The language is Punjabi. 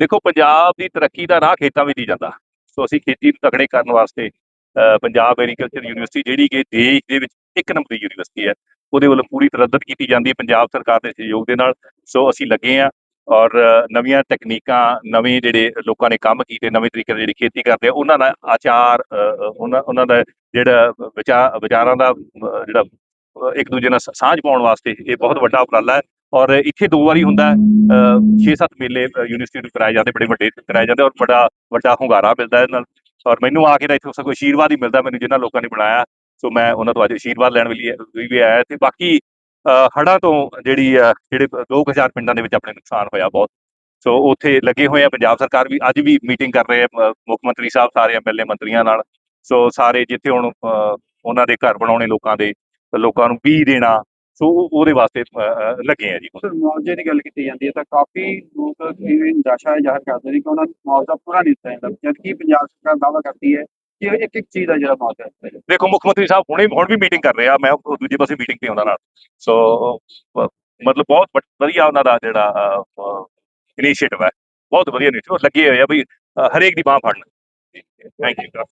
ਦੇਖੋ, ਪੰਜਾਬ ਦੀ ਤਰੱਕੀ ਦਾ ਰਾਹ ਖੇਤਾਂ ਵਿੱਚ ਹੀ ਜਾਂਦਾ। ਸੋ ਅਸੀਂ ਖੇਤੀ ਨੂੰ ਤਕੜੇ ਕਰਨ ਵਾਸਤੇ ਪੰਜਾਬ ਐਗਰੀਕਲਚਰ ਯੂਨੀਵਰਸਿਟੀ ਜਿਹੜੀ ਕਿ ਦੇਸ਼ ਦੇ ਵਿੱਚ ਇੱਕ ਨੰਬਰ ਦੀ ਯੂਨੀਵਰਸਿਟੀ ਹੈ, ਉਹਦੇ ਵੱਲੋਂ ਪੂਰੀ ਤਰੱਦਦ ਕੀਤੀ ਜਾਂਦੀ ਹੈ, ਪੰਜਾਬ ਸਰਕਾਰ ਦੇ ਸਹਿਯੋਗ ਦੇ ਨਾਲ। ਸੋ ਅਸੀਂ ਲੱਗੇ ਆ ਔਰ ਨਵੀਆਂ ਤਕਨੀਕਾਂ ਨਵੇਂ ਜਿਹੜੇ ਲੋਕਾਂ ਨੇ ਕੰਮ ਕੀਤੇ, ਨਵੇਂ ਤਰੀਕੇ ਨਾਲ ਜਿਹੜੀ ਖੇਤੀ ਕਰਦੇ ਆ, ਉਹਨਾਂ ਦਾ ਆਚਾਰ ਉਹਨਾਂ ਉਹਨਾਂ ਦਾ ਜਿਹੜਾ ਵਿਚਾਰ, ਵਿਚਾਰਾਂ ਦਾ ਜਿਹੜਾ ਇੱਕ ਦੂਜੇ ਨਾਲ ਸਾਂਝ ਪਾਉਣ ਵਾਸਤੇ ਇਹ ਬਹੁਤ ਵੱਡਾ ਉਪਰਾਲਾ ਹੈ। ਔਰ ਇੱਥੇ ਦੋ ਵਾਰੀ ਹੁੰਦਾ ਹੈ 6-7 ਮੇਲੇ ਯੂਨੀਵਰਸਿਟੀ ਨੂੰ ਕਰਾਏ ਜਾਂਦੇ, ਬੜੇ ਵੱਡੇ ਕਰਾਏ ਜਾਂਦੇ ਔਰ ਬੜਾ, ਵੱਡਾ ਹੁੰਗਾਰਾ ਮਿਲਦਾ ਇਹਦੇ ਨਾਲ। ਔਰ ਮੈਨੂੰ ਆ ਕੇ ਤਾਂ ਇੱਥੋਂ ਕੋਈ ਆਸ਼ੀਰਵਾਦ ਹੀ ਮਿਲਦਾ ਮੈਨੂੰ ਜਿਨ੍ਹਾਂ ਲੋਕਾਂ ਨੇ ਬਣਾਇਆ। ਸੋ ਮੈਂ ਉਹਨਾਂ ਤੋਂ ਅੱਜ ਆਸ਼ੀਰਵਾਦ ਲੈਣ ਲਈ ਵੀ ਆਇਆ ਤੇ ਬਾਕੀ ਅ, ਹੜ੍ਹਾਂ ਤੋਂ ਜਿਹੜੀ ਅ, ਜਿਹੜੇ 2000 ਪਿੰਡਾਂ ਦੇ ਵਿੱਚ ਆਪਣੇ ਨੁਕਸਾਨ ਹੋਇਆ ਬਹੁਤ। ਸੋ ਉੱਥੇ ਲੱਗੇ ਹੋਏ ਆ ਪੰਜਾਬ ਸਰਕਾਰ ਵੀ ਅੱਜ ਵੀ ਮੀਟਿੰਗ ਕਰ ਰਹੇ ਆ ਮੁੱਖ ਮੰਤਰੀ ਸਾਹਿਬ ਸਾਰੇ ਐਮਐਲਏ ਮੰਤਰੀਆਂ ਨਾਲ। ਸੋ ਸਾਰੇ ਜਿੱਥੇ ਹੁਣ ਉਹਨਾਂ ਦੇ ਘਰ ਬਣਾਉਣੇ ਲੋਕਾਂ ਦੇ ਲੋਕਾਂ ਨੂੰ ਬੀ ਦੇਣਾ ਸੋ ਉਹ- ਉਹਦੇ ਵਾਸਤੇ ਲੱਗੇ ਆ ਜੀ ਸਰ ਮੁਆਵਜ਼ੇ ਦੀ ਗੱਲ ਕੀਤੀ ਜਾਂਦੀ ਹੈ ਤਾਂ ਕਾਫੀ ਲੋਕ ਇਹ ਨਿਰਾਸ਼ਾ ਜ਼ਾਹਰ ਕਰਦੇ ਨੇ ਕਿ ਉਹਨਾਂ ਨੂੰ ਮੁਆਵਜ਼ਾ ਪੂਰਾ ਨਹੀਂ ਦਿੱਤਾ ਜਾਂਦਾ। ਜਦਕਿ ਪੰਜਾਬ ਸਰਕਾਰ ਦਾਅਵਾ ਕਰਦੀ ਹੈ ਕਿ ਇੱਕ ਇੱਕ ਚੀਜ਼ ਦਾ ਜਿਹੜਾ ਮੁਆਵਜ਼ਾ ਦਿੱਤਾ ਜਾਵੇ। ਦੇਖੋ ਮੁੱਖ ਮੰਤਰੀ ਸਾਹਿਬ ਹੁਣੇ ਹੁਣ ਵੀ ਮੀਟਿੰਗ ਕਰ ਰਹੇ ਆ। ਮੈਂ ਦੂਜੇ ਪਾਸੇ ਮੀਟਿੰਗ ਤੇ ਉਹਨਾਂ ਨਾਲ। ਸੋ ਮਤਲਬ ਬਹੁਤ ਵਧੀਆ ਉਹਨਾਂ ਦਾ ਜਿਹੜਾ ਇਨੀਸ਼ੀਏਟਿਵ ਹੈ। ਬਹੁਤ ਵਧੀਆ ਇਨੀਸ਼ੀਏਟਿਵ ਲੱਗੇ ਹੋਏ ਆ ਵੀ ਹਰੇਕ ਦੀ ਬਾਹ ਫੜਨ। Thank you